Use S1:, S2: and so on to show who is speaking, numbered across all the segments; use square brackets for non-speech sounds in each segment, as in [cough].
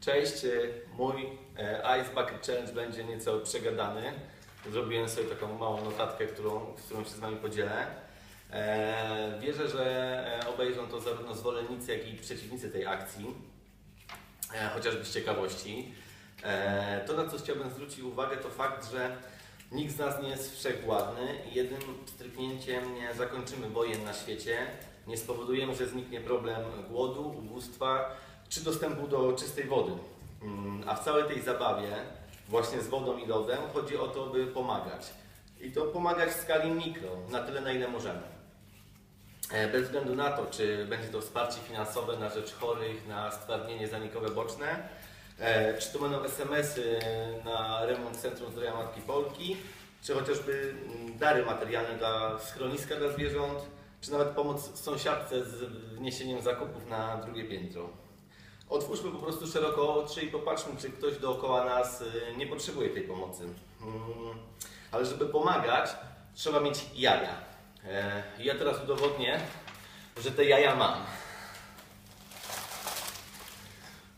S1: Cześć, y, mój e, Ice Bucket Challenge będzie nieco przegadany. Zrobiłem sobie taką małą notatkę, którą, którą się z Wami podzielę. E, Wierzę, że e, obejrzą to zarówno zwolennicy, jak i przeciwnicy tej akcji, chociażby z ciekawości. To, na co chciałbym zwrócić uwagę, to fakt, że nikt z nas nie jest wszechwładny i jednym stryknięciem nie zakończymy wojen na świecie, nie spowodujemy, że zniknie problem głodu, ubóstwa czy dostępu do czystej wody. Mm, A w całej tej zabawie, właśnie z wodą i lodem, chodzi o to, by pomagać. I to pomagać w skali mikro, na tyle na ile możemy. E, Bez względu na to, czy będzie to wsparcie finansowe na rzecz chorych, na stwardnienie zanikowe boczne, e, czy to będą SMS-y na remont Centrum Zdrowia Matki Polki, czy chociażby mm, dary materialne dla schroniska dla zwierząt, czy nawet pomoc sąsiadce z wniesieniem zakupów na drugie piętro. Otwórzmy po prostu szeroko oczy i popatrzmy, czy ktoś dookoła nas y, nie potrzebuje tej pomocy. Mm, Ale żeby pomagać, trzeba mieć jaja. E, Ja teraz udowodnię, że te jaja mam.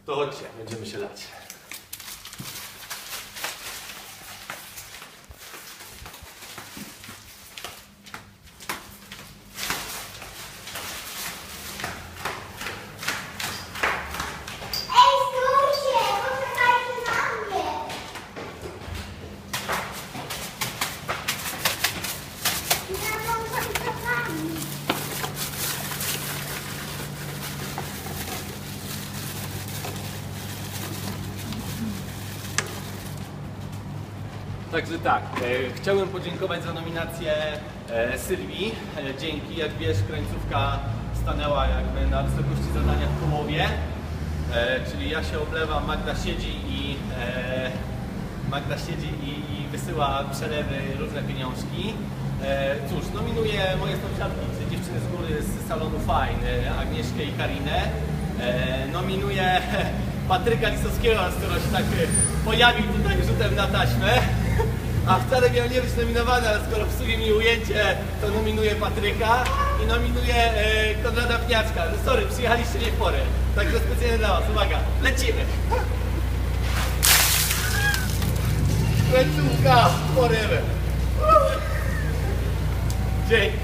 S1: To chodźcie, będziemy się lać. Także tak, e, chciałem podziękować za nominację e, Sylwii. E, dzięki, jak wiesz, krańcówka stanęła jakby na wysokości zadania w połowie. Czyli ja się oblewam, Magda siedzi i Magda siedzi i, i wysyła przelewy, różne pieniążki. Cóż, nominuję moje sąsiadki, dziewczyny z góry z salonu Fine, Agnieszkę i Karinę. Nominuję [laughs] Patryka Lisowskiego, który się tak e, pojawił tutaj rzutem na taśmę. [laughs] A wcale miał nie być nominowany, ale skoro psuje mi ujęcie, to nominuję Patryka i nominuję e, Konrada Pniaczka. No sorry, przyjechaliście nie w porę. Także specjalnie dla Was. Uwaga, lecimy! Końcówka forever. Dzięki.